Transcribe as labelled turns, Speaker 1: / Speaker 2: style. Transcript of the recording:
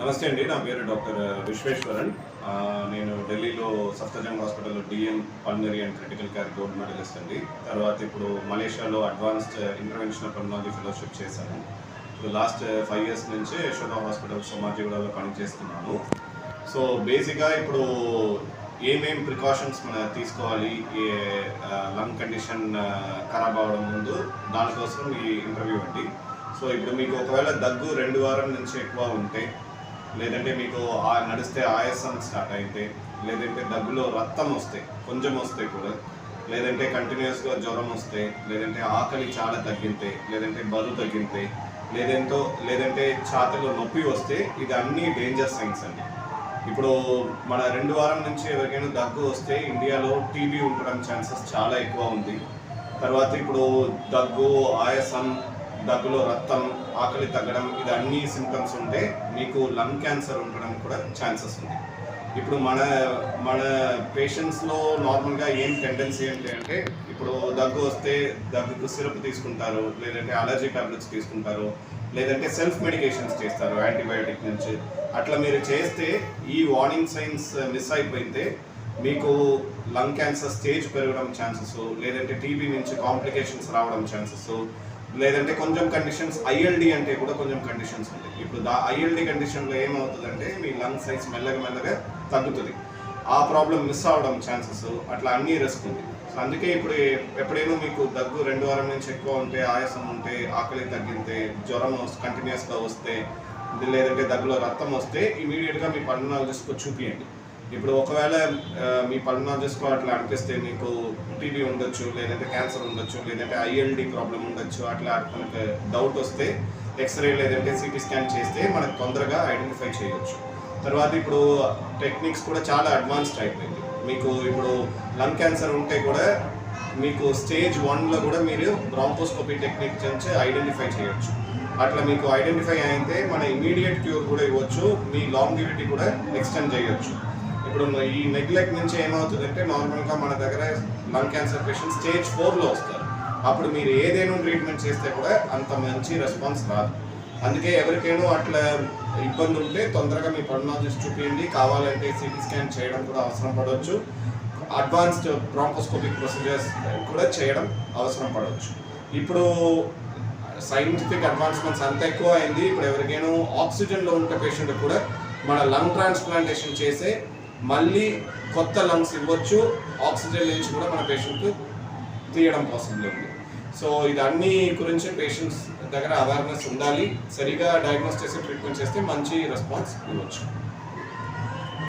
Speaker 1: నమస్తే అండి నా పేరు డాక్టర్ విశ్వేశ్వరన్. నేను ఢిల్లీలో సఫ్తజంగ్ హాస్పిటల్లో DN pulmonary and critical care gold medallist అండి. తర్వాత ఇప్పుడు మలేషియాలో అడ్వాన్స్డ్ ఇంటర్వెన్షనల్ పల్మాలజీ ఫెలోషిప్ చేశాను. ఇప్పుడు లాస్ట్ ఫైవ్ ఇయర్స్ నుంచే యశోద హాస్పిటల్ సోమాజిగూడలో పనిచేస్తున్నాను. సో బేసిక్గా ఇప్పుడు ఏమేం ప్రికాషన్స్ మనం తీసుకోవాలి ఏ లంగ్ కండిషన్ ఖరాబ్ అవ్వడం ముందు దానికోసం ఈ ఇంటర్వ్యూ అండి. సో ఇప్పుడు మీకు ఒకవేళ దగ్గు రెండు వారం నుంచి ఎక్కువ ఉంటే లేదంటే మీకు నడిస్తే ఆయాసం స్టార్ట్ అయితే లేదంటే దగ్గులో రక్తం వస్తే కొంచెం వస్తే కూడా లేదంటే కంటిన్యూస్గా జ్వరం వస్తే లేదంటే ఆకలి చాలా తగ్గితే లేదంటే బరువు తగ్గితే లేదంటో లేదంటే ఛాతీలో నొప్పి వస్తే ఇది అన్ని డేంజర్ సైన్స్ అండి. ఇప్పుడు మన రెండు వారం నుంచి ఎవరికైనా దగ్గు వస్తే ఇండియాలో టీబీ ఉండడం ఛాన్సెస్ చాలా ఎక్కువ ఉంది. తర్వాత ఇప్పుడు దగ్గు ఆయాసం దగ్గులో రక్తం ఆకలి తగ్గడం ఇది అన్ని సింటమ్స్ ఉంటే మీకు లంగ్ క్యాన్సర్ ఉండడం కూడా ఛాన్సెస్ ఉంది. ఇప్పుడు మన మన పేషెంట్స్లో నార్మల్గా ఏం టెండెన్సీ ఏంటి అంటే ఇప్పుడు దగ్గు వస్తే దగ్గుకు సిరప్ తీసుకుంటారు లేదంటే అలర్జీ టాబ్లెట్స్ తీసుకుంటారు లేదంటే సెల్ఫ్ మెడికేషన్స్ చేస్తారు యాంటీబయాటిక్ నుంచి. అట్లా మీరు చేస్తే ఈ వార్నింగ్ సైన్స్ మిస్ అయిపోయితే మీకు లంగ్ క్యాన్సర్ స్టేజ్ పెరగడం ఛాన్సెస్ లేదంటే టీబీ నుంచి కాంప్లికేషన్స్ రావడం ఛాన్సెస్ లేదంటే కొంచెం కండిషన్స్ ఐఎల్డి అంటే కూడా కొంచెం కండిషన్స్ ఉంటాయి. ఇప్పుడు దా ఐఎల్డి కండిషన్లో ఏమవుతుందంటే మీ లంగ్ సైజ్ మెల్లగా మెల్లగా తగ్గుతుంది. ఆ ప్రాబ్లం మిస్ అవడం ఛాన్సెస్ అట్లా అన్నీ రిస్క్ ఉంది. సో అందుకే ఇప్పుడు ఎప్పుడైనా మీకు దగ్గు రెండు వారం నుంచి ఎక్కువ ఉంటే ఆయాసం ఉంటే ఆకలి తగ్గితే జ్వరం కంటిన్యూస్గా వస్తే లేదంటే దగ్గులో రక్తం వస్తే ఇమీడియట్గా మీ పల్మనాలజిస్ట్కి చూపియండి. ఇప్పుడు ఒకవేళ మీ మీ పల్మనాలజిస్ట్లో అట్లా అనిపిస్తే మీకు టీబీ ఉండొచ్చు లేదంటే క్యాన్సర్ ఉండొచ్చు లేదంటే ఐఎల్డి ప్రాబ్లం ఉండొచ్చు అట్లా మనకు డౌట్ వస్తే ఎక్స్రే లేదంటే సిటీ స్కాన్ చేస్తే మనకు తొందరగా ఐడెంటిఫై చేయొచ్చు. తర్వాత ఇప్పుడు టెక్నిక్స్ కూడా చాలా అడ్వాన్స్డ్ అయిపోయింది. మీకు ఇప్పుడు లంగ్ క్యాన్సర్ ఉంటే కూడా మీకు స్టేజ్ వన్లో కూడా మీరు బ్రాంకోస్కోపీ టెక్నిక్ నుంచి ఐడెంటిఫై చేయొచ్చు. అట్లా మీకు ఐడెంటిఫై అయితే మన ఇమీడియట్ క్యూర్ కూడా ఇవ్వచ్చు మీ లాంగివిటీ కూడా ఎక్స్టెండ్ చేయొచ్చు. ఇప్పుడు ఈ నెగ్లెక్ట్ నుంచి ఏమవుతుందంటే నార్మల్గా మన దగ్గర లంగ్ క్యాన్సర్ పేషెంట్ స్టేజ్ ఫోర్లో వస్తారు. అప్పుడు మీరు ఏదైనా ట్రీట్మెంట్ చేస్తే కూడా అంత మంచి రెస్పాన్స్ రాదు. అందుకే ఎవరికైనా అట్లా ఇబ్బంది ఉంటే తొందరగా మీ పల్మనాలజిస్ట్ చూపించండి కావాలంటే సిటీ స్కాన్ చేయడం కూడా అవసరం పడవచ్చు. అడ్వాన్స్డ్ బ్రాంకోస్కోపిక్ ప్రొసీజర్స్ కూడా చేయడం అవసరం పడవచ్చు. ఇప్పుడు సైంటిఫిక్ అడ్వాన్స్మెంట్స్ అంత ఎక్కువ అయింది. ఇప్పుడు ఎవరికైనా ఆక్సిజన్లో ఉంటే పేషెంట్ కూడా మన లంగ్ ట్రాన్స్ప్లాంటేషన్ చేసే మళ్ళీ కొత్త లంగ్స్ ఇవ్వచ్చు ఆక్సిజన్ నుంచి కూడా మన పేషెంట్కి తీయడం పాసిబుల్ ఉంది. సో ఇది అన్ని గురించి పేషెంట్స్ దగ్గర అవేర్నెస్ ఉండాలి. సరిగా డయాగ్నోస్ చేసి ట్రీట్మెంట్ చేస్తే మంచి రెస్పాన్స్ ఇవ్వచ్చు.